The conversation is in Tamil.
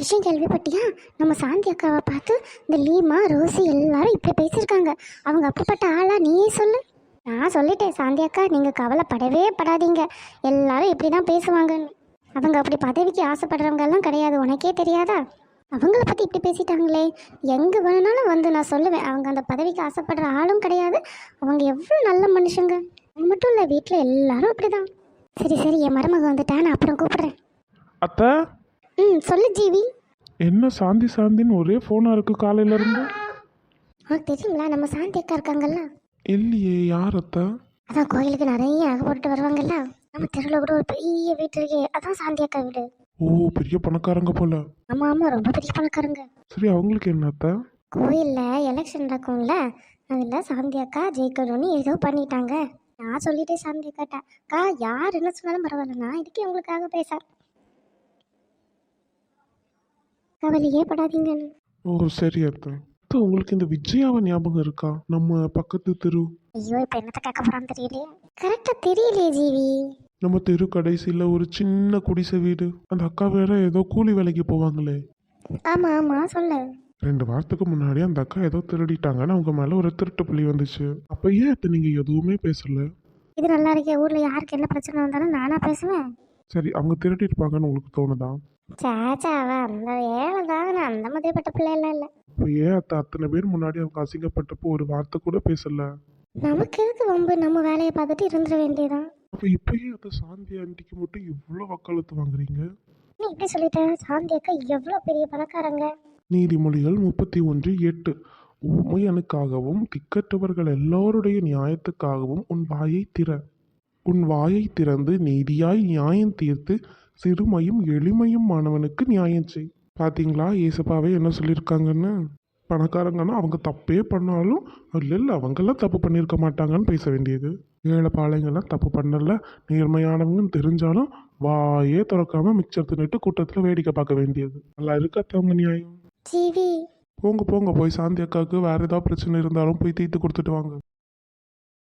விஷயம் கேள்விப்பட்டியா? நம்ம சாந்தி அக்காவை பார்த்து இந்த லீமா ரோசி எல்லாரும் இப்படி பேசியிருக்காங்க. அவங்க அப்படிப்பட்ட ஆளா நீயே சொல்லு. நான் சொல்லிட்டேன் சாந்தி அக்கா நீங்கள் கவலைப்படவே படாதீங்க. எல்லாரும் இப்படி தான் பேசுவாங்கன்னு. அவங்க அப்படி பதவிக்கு ஆசைப்படுறவங்க எல்லாம் கிடையாது உனக்கே தெரியாதா? அவங்கள பற்றி இப்படி பேசிட்டாங்களே. எங்கே வேணாலும் வந்து நான் சொல்லுவேன். அவங்க அந்த பதவிக்கு ஆசைப்படுற ஆளும் கிடையாது. அவங்க எவ்வளோ நல்ல மனுஷங்க. அது மட்டும் இல்லை வீட்டில் எல்லாரும் அப்படிதான். சரி சரி என் மருமக வந்துட்டா நான் அப்புறம் கூப்பிட்றேன். அப்போ ம் சொல்லு ஜீவி. என்ன சாந்தி சாந்தின்னு ஒரே ஃபோனாக இருக்கு காலையில இருந்து உனக்கு தெரியுங்களா நம்ம சாந்தி அக்கா இருக்காங்கல்ல. இல்லையே யார் அத்தை? அதான் கோயிலுக்கு நிறைய அகை போட்டு வருவாங்கல்ல. நம்ம தெருவில் கூட ஒரு பெரிய வீட்டு இருக்கே அதான் சாந்தி அக்கா வீடு. ஓ பெரிய பணக்காரங்க போல. ஆமாம் ஆமாம் ரொம்ப பெரிய பணக்காரங்க. சரி அவங்களுக்கு என்ன அத்தை? கோயிலில் எலெக்ஷன் நடக்கும்ல அதில் சாந்தி அக்கா ஜெயிக்கணும்னு ஏதோ பண்ணிட்டாங்க. நான் சொல்லிட்டேன் சாந்தி அக்காட்ட. அக்கா யார் என்ன சொன்னாலும் பரவாயில்ல நான் இதுக்கு உங்களுக்காக பேச? கவலையே படாதீங்கன்னு ஓ சரி அத்தை. அத்தை உங்களுக்கு இந்த விஜயாவை ஞாபகம் இருக்கா? நம்ம பக்கத்து தெரு. ஐயோ இப்போ என்னத்தை கேட்க போகிறான்னு தெரியலையே. கரெக்டாக தெரியலையே ஜீவி. நம்ம தெரு கடைசியில் ஒரு சின்ன குடிசை வீடு. அந்த அக்கா வேற ஏதோ கூலி வேலைக்கு போவாங்களே. ஆமாம் ஆமாம் சொல்லு. ரெண்டு வாரத்துக்கு முன்னாடி அந்த அக்கா ஏதோ திருடிட்டாங்கன்னு அவங்க மேலே ஒரு திருட்டு புள்ளி வந்துச்சு. அப்போ ஏன் அத்தை நீங்கள் எதுவுமே பேசல? இது நல்லா இருக்கே ஊரில் யாருக்கு என்ன பிரச்சனை வந்தாலும் நானாக பேசுவேன். சரி அவங்க திருடிருப்பாங்கன்னு உங்களுக்கு தோணுதா? சேச்சா அவ அந்த தான் நான் அந்த மாதிரிப்பட்ட பிள்ளைலாம் இல்லை. இப்போ ஏன் அத்தை? அத்தனை பேர் முன்னாடி அவங்க அசிங்கப்பட்டப்போ ஒரு வார்த்தை கூட பேசல? நமக்கு எதுக்கு வம்பு? நம்ம வேலையை பார்த்துட்டு இருந்துட வேண்டியதான் அப்போ இப்பயே அத்தை சாந்தி ஆண்டிக்கு மட்டும் இவ்வளோ வக்காலத்து வாங்குறீங்க? நீ இப்படி சொல்லிட்ட? சாந்தி அக்கா எவ்வளோ பெரிய பணக்காரங்க. நீதிமொழிகள் முப்பத்தி ஒன்று எட்டு. உமையனுக்காகவும் திக்கற்றவர்கள் எல்லோருடைய நியாயத்துக்காகவும் உன் வாயை திற. உன் வாயை திறந்து நீதியாய் நியாயம் தீர்த்து சிறுமையும் எளிமையும் மாணவனுக்கு நியாயம் செய். பாத்தீங்களா? ஏசப்பாவே என்ன சொல்லியிருக்காங்கன்னு பணக்காரங்கன்னா அவங்க தப்பே பண்ணாலும் இல்லை இல்லை அவங்கெல்லாம் தப்பு பண்ணியிருக்க மாட்டாங்கன்னு பேச வேண்டியது. ஏழை பாளையங்கள்லாம் தப்பு பண்ணல நேர்மையானவங்கன்னு தெரிஞ்சாலும் வாயே திறக்காம மிக்சர் தின்னுட்டு கூட்டத்தில் வேடிக்கை பார்க்க வேண்டியது. நல்லா இருக்காத்தவங்க நியாயம். போங்க போங்க போய் சாந்தி அக்காவுக்கு வேற ஏதாவது பிரச்சனை இருந்தாலும் போய் தீர்த்து கொடுத்துட்டு வாங்க.